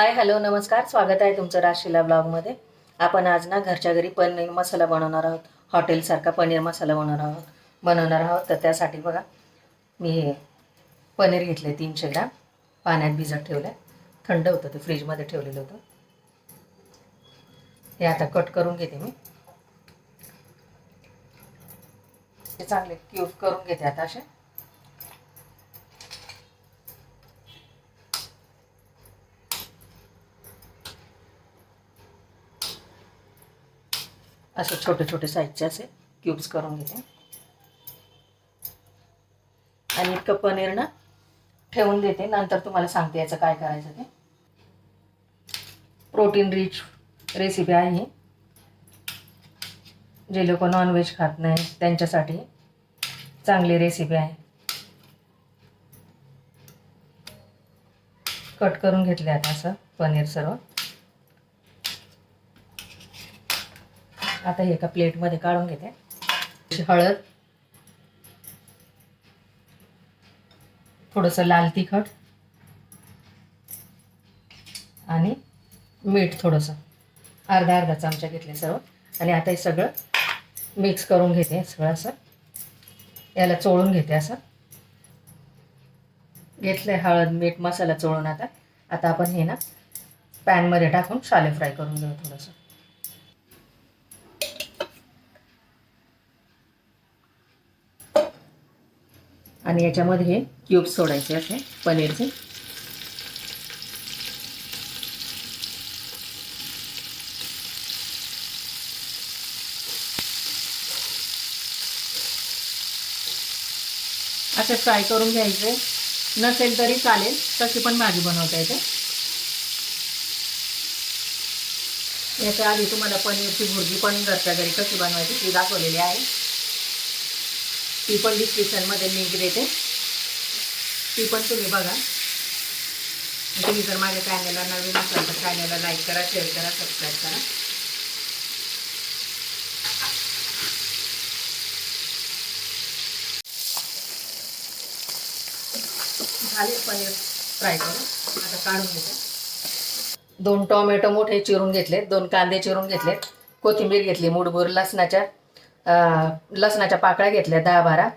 Hi hello नमस्कार. स्वागत आहे तुमचं राशीला ब्लॉगमध्ये. आपण आज ना घरच्या घरी पनीर मसाला बनवणार आहोत. हॉटेलसारखा पनीर मसाला बनवणार आहोत. बनवणार आहोत. तर त्यासाठी बघा मी हे पनीर घेतले तीनशे ग्राम. पाण्यात भिजत ठेवलं थंड होतं ते फ्रीजमध्ये ठेवलेलं होतं. हे आता कट करून घेते मी. ते चांगले क्यूब करून घेते आता असे. असे छोटे छोटे साईजचे असे क्यूब्स करून घेते. आणि इतकं पनीर ना ठेवून देते. नंतर तुम्हाला सांगते याचं काय करायचं ते. प्रोटीन रिच रेसिपी आहे ही. जे लोक नॉनव्हेज खात नाही त्यांच्यासाठी चांगली रेसिपी आहे. कट करून घेतले आता असं पनीर सर्व. आता हे एका प्लेटमध्ये काढून घेते. हळद थोडंसं लाल तिखट आणि मीठ थोडंसं. अर्धा अर्धा चमचा घेतले सर्व. आणि आता हे सगळं मिक्स करून घेते. सगळं असं. याला चोळून घेते असं. घेतलं आहे हळद मीठ मसाला चोळून आता. आता आपण हे ना पॅनमध्ये टाकून शाले फ्राय करून घेऊ थोडंसं. आणि याच्यामध्ये हे क्यूब्स सोडायचे असे पनीरचे. असे फ्राय करून घ्यायचे. नसेल तरी चालेल तशी पण भाजी बनवता येते. याच्या आधी तुम्हाला पनीरची भुर्जी पण घरच्या घरी कशी बनवायची ती दाखवलेली आहे. ती पण डिस्क्रिप्शनमध्ये लिंक देते. ती पण तुम्ही बघा. तुम्ही जर माझ्या चॅनलला नवीन असाल तर चॅनलला लाईक करा शेअर करा सबस्क्राईब करा. झाले पनीर फ्राय करून. आता काढून घेते. दोन टोमॅटो मोठे चिरून घेतलेत दोन कांदे चिरून घेतलेत कोथिंबीर घेतली मुठभर लसणाच्या लसणाच्या पाकळ्या घेतल्या दहा बारा.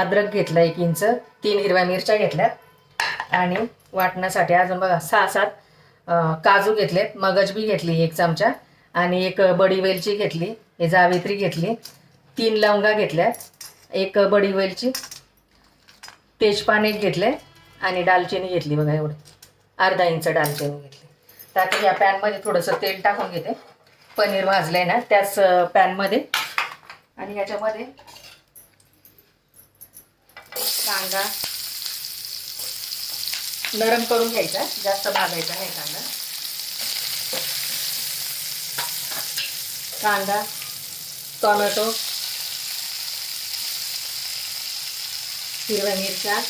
अद्रक घेतलं एक इंच तीन हिरव्या मिरच्या घेतल्या. आणि वाटण्यासाठी अजून बघा सहा सात काजू घेतले मगज बी घेतली एक चमचा. आणि एक बडी वेलची घेतली हे जावेत्री घेतली. तीन लवंगा घेतल्या एक बडी वेलची. तेजपान एक घेतले आणि दालचिनी घेतली बघा एवढं. अर्धा इंच दालचिनी घेतली. तर आता या पॅनमध्ये थोडंसं तेल टाकून घेते. पनीर भाजलं आहे ना त्याच पॅनमध्ये. आणि याच्यामध्ये कांदा नरम करून घ्यायचा जास्त भाजायचा नाही कांदा. कांदा टोमॅटो हिरव्या मिरच्या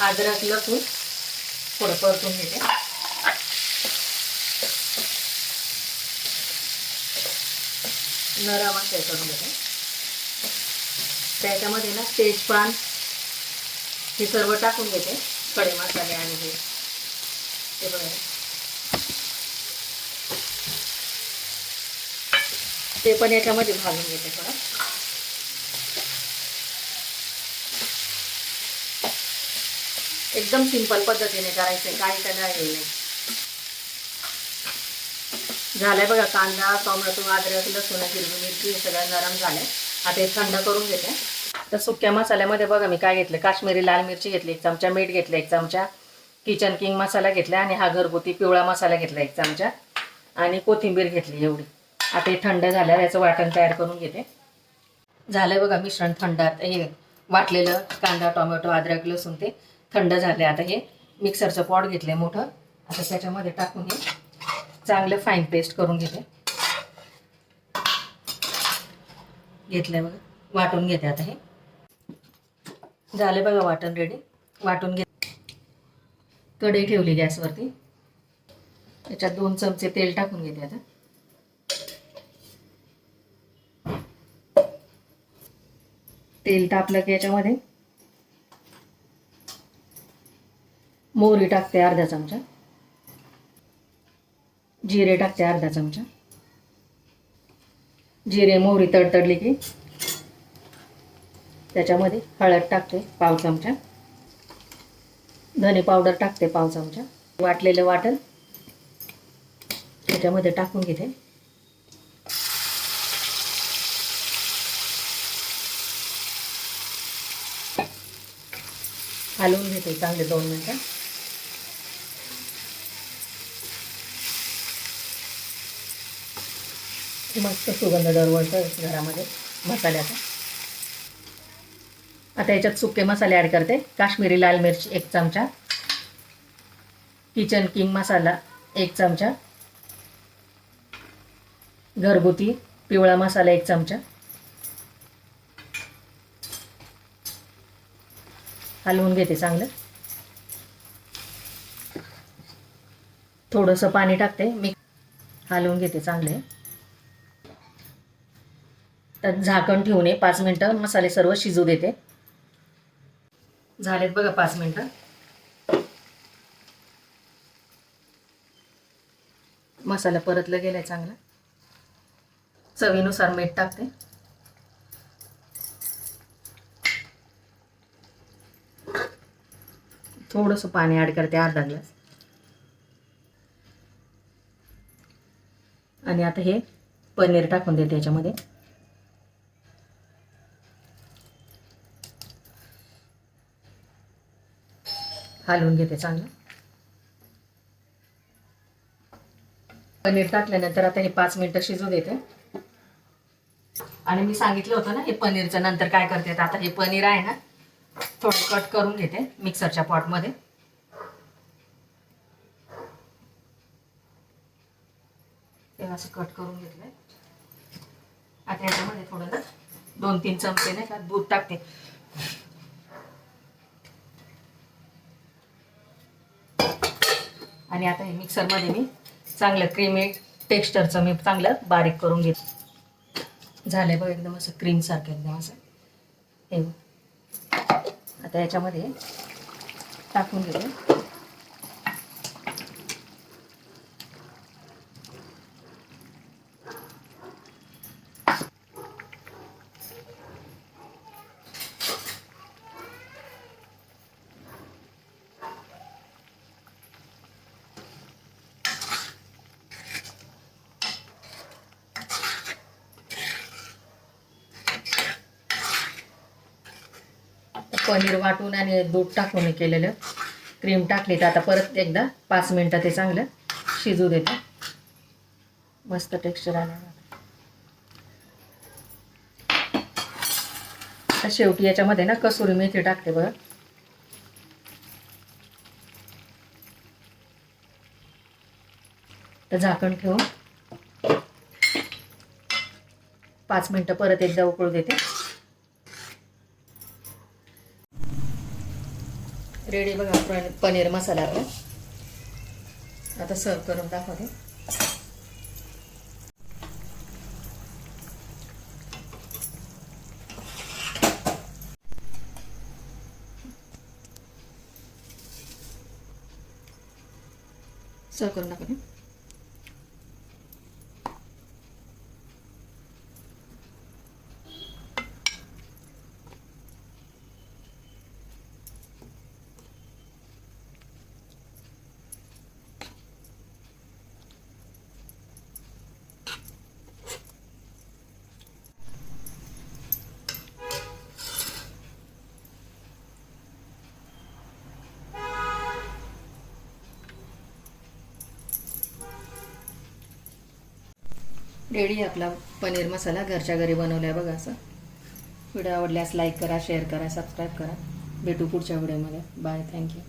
अद्रक लसूण थोडं परतून घेते. नरम असं करून घेते. त्याच्यामध्ये ना तेजपान हे सर्व टाकून घेते. खडे मसाले आणि हे. ते बघा. ते पण याच्यामध्ये घालून घेते थोडं. एकदम सिंपल पद्धतीने करायचं आहे काही त्याला हे नाही झालंय बघा कांदा टोमॅटो अद्रक लसूण हिरवी मिरची हे सगळं नरम झालंय. आता हे थंड करून घेते. तर सुक्या मसाल्यामध्ये बघा मी काय घेतलं काश्मीरी लाल मिरची घेतली एक चमचा मीठ घेतलं एक चमचा किचन किंग मसाला घेतला आणि हा घरगुती पिवळा मसाला घेतला एक चमचा. आणि कोथिंबीर घेतली एवढी. आता हे थंड झाल्यावर याचं वाटण तयार करून घेते. झालं बघा मिश्रण थंड. आता हे वाटलेलं कांदा टोमॅटो अद्रक लसूण ते थंड झाले आता हे मिक्सरचं पॉट आहे मोठं. आता त्याच्यामध्ये टाकून हे चांगलं फाईन पेस्ट करून घेते. घेतलं बघा. वाटून घेते आता हे. झाले बघा वाटण रेडी वाटून घे कढई ठेवली गॅसवरती. त्याच्यात दोन चमचे तेल टाकून घेते आता. तेल तापलं की याच्यामध्ये मोहरी टाकते अर्धा चमचा. जिरे टाकते अर्धा चमचा. जिरे मोहरी तडतडली की त्याच्यामध्ये हळद टाकते पाव चमचा. धने पावडर टाकते पाव चमचा. वाटलेलं वाटण त्याच्यामध्ये टाकून घेते. हलवून घेते चांगले दोन मिनटं. मस्त सुगंध दरवळतो घरामध्ये मसाल्याचा. आता याच्यात सुके मसाले ॲड करते. काश्मीरी लाल मिरची एक चमचा. किचन किंग मसाला एक चमचा. घरगुती पिवळा मसाला एक चमचा. हलवून घेते चांगलं. थोडंसं पाणी टाकते. मी हलवून घेते चांगले. त्यात झाकण ठेवून पाच मिनटं मसाले सर्व शिजू देते. झालेत बघा पाच मिनटं. मसाला परतला गेलाय चांगला. चवीनुसार मीठ टाकते. थोडंसं पाणी ॲड करते अर्धा ग्लास आणि आता हे पनीर टाकून देते याच्यामध्ये. हलवून घेते चांगलं. पनीर टाकल्यानंतर आता हे पाच मिनटं शिजू देते. आणि मी सांगितलं होतं ना हे पनीरचं नंतर काय करते आता हे पनीर आहे ना थोडं कट करून घेते मिक्सरच्या पॉटमध्ये. ते असं कट करून घेतलंय. आता याच्यामध्ये थोडं ना दोन तीन चमचे नाही का दूध टाकते. आणि आता हे मिक्सरमध्ये मी चांगलं क्रीमी टेक्स्चरचं मी चांगलं बारीक करून घेतो. झालं आहे बघ एकदम असं क्रीमसारखं एकदम असं. हे आता याच्यामध्ये टाकून घेते. पनीर वाटून आणि दूध टाकून केलेलं. क्रीम टाकली तर आता परत एकदा पाच मिनटं ते चांगलं शिजू देते. मस्त टेक्स्चर आलं. शेवटी याच्यामध्ये ना कसुरी मेथी टाकते बघा. तर झाकण ठेवून पाच मिनटं परत एकदा उकळू देते. रेडी बघा पण- पनीर मसाला. आपला आता सर्व करून दाखवते. सर्व करून दाखवते. रेडी आपला पनीर मसाला घरच्या घरी बनवला आहे बघा असं. व्हिडिओ आवडल्यास लाईक करा शेअर करा सबस्क्राईब करा. भेटू पुढच्या व्हिडिओमध्ये. Bye thank you